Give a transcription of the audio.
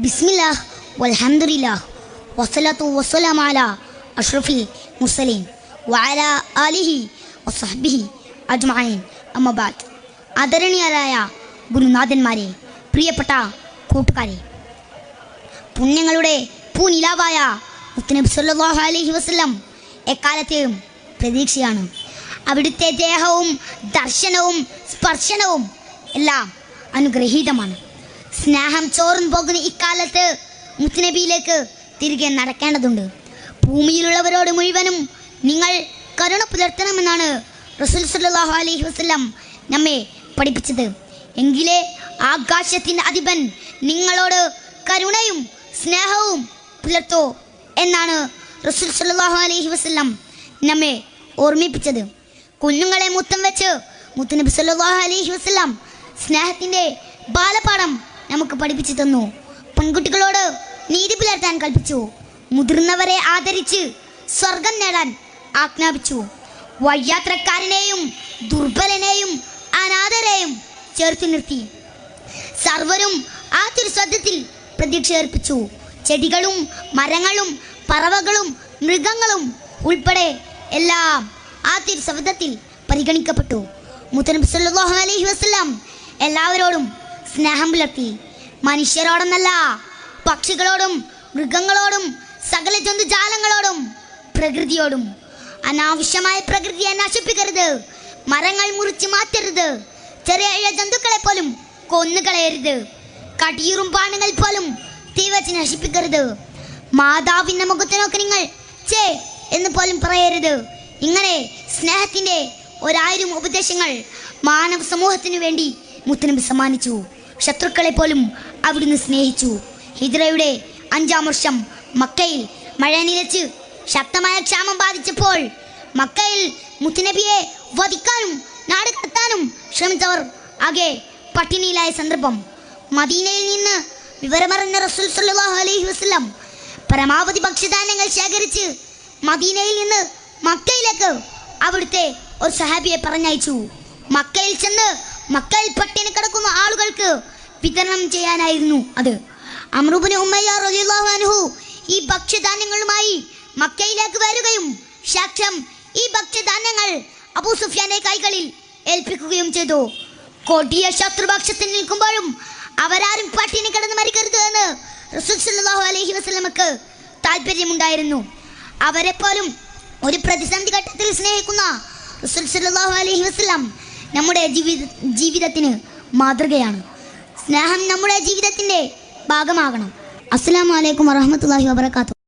ബിസ്മില്ലാഹ് വൽഹംദുലില്ലാഹ് വസ്സലാത്തു വസ്സലാമാല അഷ്റഫിൽ മുർസലീൻ വഅല ആലിഹി വസഹ്ബിഹി അജ്മഈൻ. അമ്മബാദ് ആദരണീയരായ ഗുരുനാഥന്മാരെ പ്രിയപ്പെട്ട കൂട്ടുകാരെ പുണ്യങ്ങളുടെ പൂനിലാവായ മുത്തനബ് സല്ലാഹു അലൈഹി വസല്ലം എക്കാലത്തെയും പ്രതീക്ഷയാണ്. അവിടുത്തെ ദേഹവും ദർശനവും സ്പർശനവും എല്ലാം അനുഗ്രഹീതമാണ്. സ്നേഹം ചോർന്നു പോകുന്ന ഇക്കാലത്ത് മുത്തുനബിയിലേക്ക് തിരികെ നടക്കേണ്ടതുണ്ട്. ഭൂമിയിലുള്ളവരോട് മുഴുവനും നിങ്ങൾ കരുണ പുലർത്തണമെന്നാണ് റസൂൽ സല്ലല്ലാഹു അലൈഹി വസ്ലം നമ്മെ പഠിപ്പിച്ചത്. എങ്കിലേ ആകാശത്തിന്റെ അധിപൻ നിങ്ങളോട് കരുണയും സ്നേഹവും പുലർത്തോ എന്നാണ് റസൂൽ സല്ലല്ലാഹു അലൈഹി വസ്ലം നമ്മെ ഓർമ്മിപ്പിച്ചത്. കുഞ്ഞുങ്ങളെ മുത്തം വെച്ച് മുത്തനബി സല്ലല്ലാഹു അലൈഹി വസല്ലം സ്നേഹത്തിന്റെ ബാലപാഠം നമുക്ക് പഠിപ്പിച്ചു തന്നു. പെൺകുട്ടികളോട് നീതി പുലർത്താൻ കൽപ്പിച്ചു. മുതിർന്നവരെ ആദരിച്ച് സ്വർഗം നേടാൻ ആജ്ഞാപിച്ചു. വയ്യാത്രക്കാരനെയും ദുർബലനെയും അനാഥരെയും ചേർത്ത് നിർത്തി. സർവരും ആ തിരുസ്വത്വത്തിൽ പ്രതീക്ഷ ഏർപ്പിച്ചു. ചെടികളും മരങ്ങളും പറവകളും മൃഗങ്ങളും ഉൾപ്പെടെ എല്ലാം ആ തിരുസബ്ദത്തിൽ പരിഗണിക്കപ്പെട്ടു. മുത്തനബി സല്ലല്ലാഹു അലൈഹി വസല്ലം എല്ലാവരോടും സ്നേഹം പുലർത്തി. മനുഷ്യരോടൊന്നല്ല പക്ഷികളോടും മൃഗങ്ങളോടും സകല ജന്തുജാലങ്ങളോടും പ്രകൃതിയോടും. അനാവശ്യമായ പ്രകൃതിയെ നശിപ്പിക്കരുത് മരങ്ങൾ മുറിച്ച് മാറ്റരുത് ചെറിയ ജന്തുക്കളെ പോലും കൊന്നുകളയരുത് കടിയൂറും പാണുകൾ പോലും തീ വെച്ച് നശിപ്പിക്കരുത്. മാതാവിന്റെ മുഖത്ത് നോക്കി നിങ്ങൾ ചേ എന്ന് പോലും പറയരുത്. ഇങ്ങനെ സ്നേഹത്തിന്റെ ഒരായിരം ഉപദേശങ്ങൾ മാനവ സമൂഹത്തിനു വേണ്ടി മുത്തനബി സമ്മാനിച്ചു. ശത്രുക്കളെ പോലും അവിടുന്ന് സ്നേഹിച്ചു. ഹിദ്രയുടെ അഞ്ചാം വർഷം മക്കയിൽ മഴ നിലച്ച് ശക്തമായ ക്ഷാമം ബാധിച്ചപ്പോൾ മക്കയിൽ മുത്തുനബിയെ വധിക്കാനും നാട് കടത്താനും ശ്രമിച്ചവർ ആകെ പട്ടിണിയിലായ സന്ദർഭം. മദീനയിൽ നിന്ന് വിവരമറിഞ്ഞ റസൂൽ സല്ലല്ലാഹു അലൈഹി വസ്ലം പരമാവധി ഭക്ഷ്യധാന്യങ്ങൾ ശേഖരിച്ച് മദീനയിൽ നിന്ന് മക്കയിലേക്ക് അവിടുത്തെ ഒരു സഹാബിയെ പറഞ്ഞയച്ചു. മക്കയിൽ ചെന്ന് മക്കയിൽ പട്ടിണി കിടക്കുന്ന ആളുകൾക്ക് വിതരണം ചെയ്യാനായിരുന്നു അത്. അമ്രുബിന് ഉമ്മയ്യ റളിയല്ലാഹു അൻഹു ഈ ഭക്ഷ്യധാന്യങ്ങളുമായി മക്കയിലേക്ക് വരികയും സാക്ഷ്യം ഈ ഭക്ഷ്യധാന്യങ്ങൾ അബൂ സുഫിയാന്റെ കൈകളിൽ ഏൽപ്പിക്കുകയും ചെയ്തു. കൊടിയ ശത്രുപക്ഷത്തിൽ നിൽക്കുമ്പോഴും അവരാരും പട്ടിണി കിടന്ന് മരിക്കരുത് എന്ന് റസൂൽ സല്ലല്ലാഹു അലൈഹി വസല്ലമക്ക് താല്പര്യമുണ്ടായിരുന്നു അവരെ പോലും ഒരു പ്രതിസന്ധി ഘട്ടത്തിൽ സ്നേഹിക്കുന്ന റസൂൽ സല്ലല്ലാഹു അലൈഹി വസല്ലം നമ്മുടെ ജീവിത ജീവിതത്തിന് മാതൃകയാണ്. സ്നേഹം നമ്മുടെ ജീവിതത്തിന്റെ ഭാഗമാകണം. അസ്സാം വലൈക്കും വറഹ്മത്തുള്ളാഹി വബറകാതുഹു.